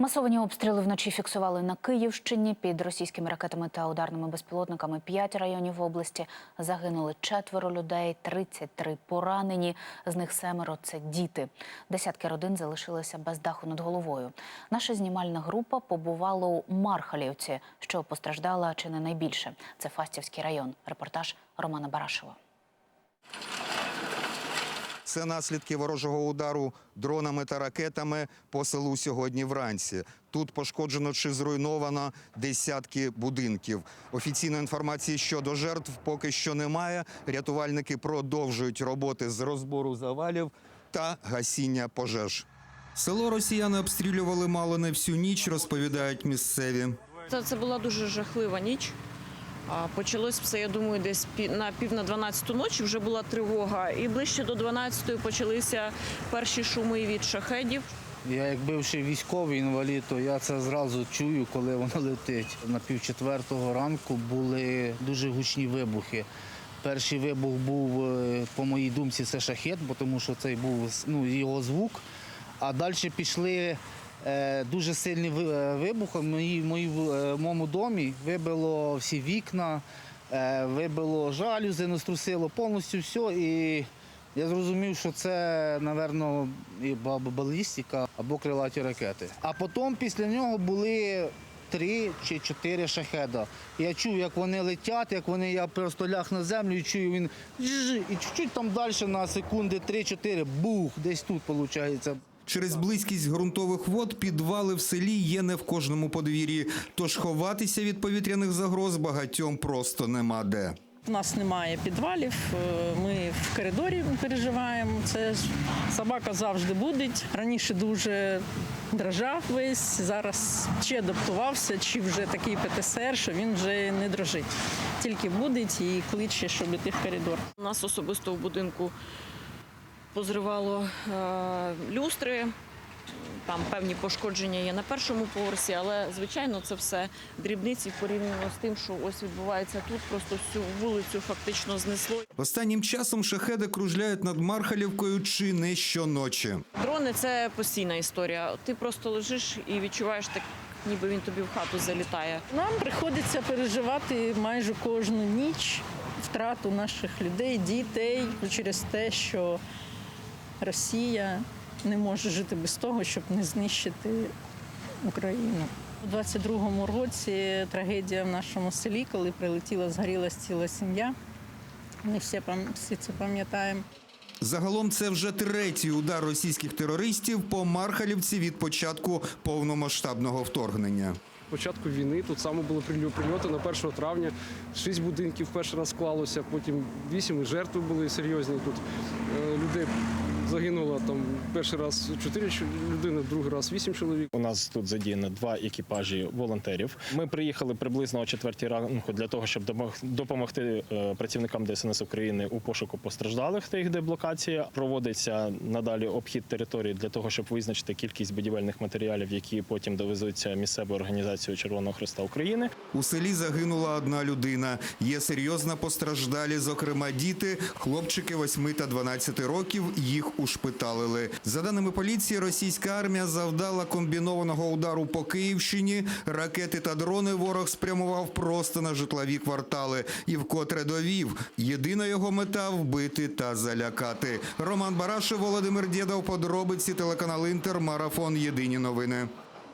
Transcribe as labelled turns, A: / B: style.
A: Масовані обстріли вночі фіксували на Київщині під російськими ракетами та ударними безпілотниками. П'ять районів області загинули четверо людей, 33 поранені. З них семеро це діти. Десятки родин залишилися без даху над головою. Наша знімальна група побувала у Мархалівці, що постраждала чи не найбільше. Це Фастівський район. Репортаж Романа Барашева.
B: Це наслідки ворожого удару дронами та ракетами по селу сьогодні вранці. Тут пошкоджено чи зруйновано десятки будинків. Офіційної інформації щодо жертв поки що немає. Рятувальники продовжують роботи з розбору завалів та гасіння пожеж. Село росіяни обстрілювали мало не всю ніч, розповідають місцеві.
C: Це, це була дуже жахлива ніч. Почалось все, я думаю, десь на пів на 12 ночі вже була тривога. І ближче до 12 почалися перші шуми від шахедів.
D: Я як бивший військовий інвалід, то я це зразу чую, коли воно летить. На півчетвертого ранку були дуже гучні вибухи. Перший вибух був, е, по моїй думці, це шахет, тому що цей був ну, його звук. А далі пішли дуже сильні ви- е, вибухи. В моїй, моїй, е, в моєму домі вибило всі вікна, е, вибило жалюзи, наструсило повністю все. І я зрозумів, що це, напевно, балістика або крилаті ракети. А потім після нього були три чи чотири шахеда. Я чув, як вони летять, як вони, я просто ляг на землю і чую, він і чуть-чуть там далі на секунди 3-4, бух, десь тут виходить.
B: Через близькість ґрунтових вод підвали в селі є не в кожному подвір'ї. Тож ховатися від повітряних загроз багатьом просто нема де.
E: У нас немає підвалів, е, ми в коридорі переживаємо. Це ж собака завжди буде. Раніше дуже дрожав весь, зараз чи адаптувався, чи вже такий ПТСР, що він вже не дрожить. Тільки буде і кличе, щоб іти в коридор.
C: У нас особисто в будинку позривало е, люстри. Там певні пошкодження є на першому поверсі, але звичайно це все дрібниці порівняно з тим, що ось відбувається тут. Просто всю вулицю фактично знесло.
B: Останнім часом шахеди кружляють над Мархалівкою чи не щоночі.
C: Дрони це постійна історія. Ти просто лежиш і відчуваєш так, ніби він тобі в хату залітає.
E: Нам приходиться переживати майже кожну ніч втрату наших людей, дітей через те, що Росія не може жити без того, щоб не знищити Україну. У 22-му році трагедія в нашому селі, коли прилетіла, згоріла ціла сім'я. Ми всі, всі це пам'ятаємо.
B: Загалом це вже третій удар російських терористів по Мархалівці від початку повномасштабного вторгнення.
F: початку війни тут саме були прильо- прильоти на 1 травня. Шість будинків перший раз склалося, потім вісім і жертви були серйозні. Тут Е, людей загинуло там перший раз чотири людини, другий раз вісім чоловік.
G: У нас тут задіяно два екіпажі волонтерів. Ми приїхали приблизно о четвертій ранку для того, щоб домог- допомогти е, працівникам ДСНС України у пошуку постраждалих та їх деблокації. Проводиться надалі обхід території для того, щоб визначити кількість будівельних матеріалів, які потім довезуться місцевою організацією Червоного Христа України.
B: У селі загинула одна людина. Є серйозно постраждалі, зокрема діти, хлопчики 8 та 12 років. Їх ушпиталили. За даними поліції, російська армія завдала комбінованого удару по Київщині. Ракети та дрони ворог спрямував просто на житлові квартали і вкотре довів. Єдина його мета вбити та залякати. Роман Барашев, Володимир Дєдов, подробиці телеканал Інтер, марафон. Єдині новини.